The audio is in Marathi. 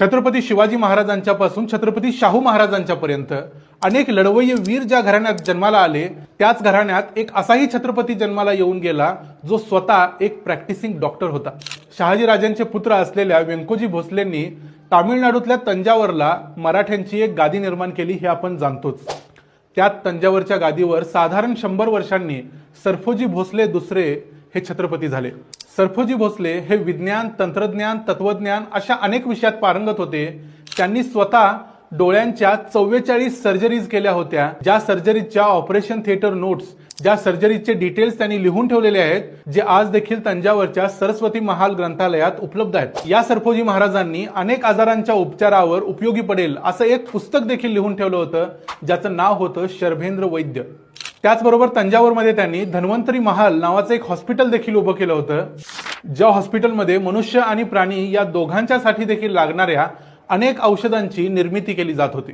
छत्रपती शिवाजी महाराजांच्या पासून छत्रपती शाहू महाराजांच्या पर्यंत अनेक लढवय्य वीर ज्या घराण्यात जन्माला आले त्याच घराण्यात एक असाही छत्रपती जन्माला येऊन गेला जो स्वतः एक प्रॅक्टिसिंग डॉक्टर होता. शहाजी राजांचे पुत्र असलेल्या व्यंकोजी भोसलेंनी तामिळनाडूतल्या तंजावरला मराठ्यांची एक गादी निर्माण केली हे आपण जाणतोच. त्यात तंजावरच्या गादीवर साधारण शंभर वर्षांनी सरफोजी भोसले दुसरे हे छत्रपती झाले. सरफोजी भोसले हे विज्ञान तंत्रज्ञान तत्वज्ञान अशा अनेक विषयात पारंगत होते. त्यांनी स्वतः डोळ्यांच्या चव्वेचाळीस सर्जरीज केल्या होत्या. ज्या सर्जरीजच्या ऑपरेशन थिएटर नोट्स ज्या सर्जरीचे डिटेल्स त्यांनी लिहून ठेवलेले आहेत जे आज देखील तंजावरच्या सरस्वती महाल ग्रंथालयात उपलब्ध आहेत. या सरफोजी महाराजांनी अनेक आजारांच्या उपचारावर उपयोगी पडेल असं एक पुस्तक देखील लिहून ठेवलं होतं ज्याचं नाव होतं शर्भेंद्र वैद्य. त्याचबरोबर तंजावरमध्ये त्यांनी धन्वंतरी महाल नावाचं एक हॉस्पिटल देखील उभं केलं होतं ज्या हॉस्पिटलमध्ये मनुष्य आणि प्राणी या दोघांच्यासाठी देखील लागणाऱ्या अनेक औषधांची निर्मिती केली जात होती.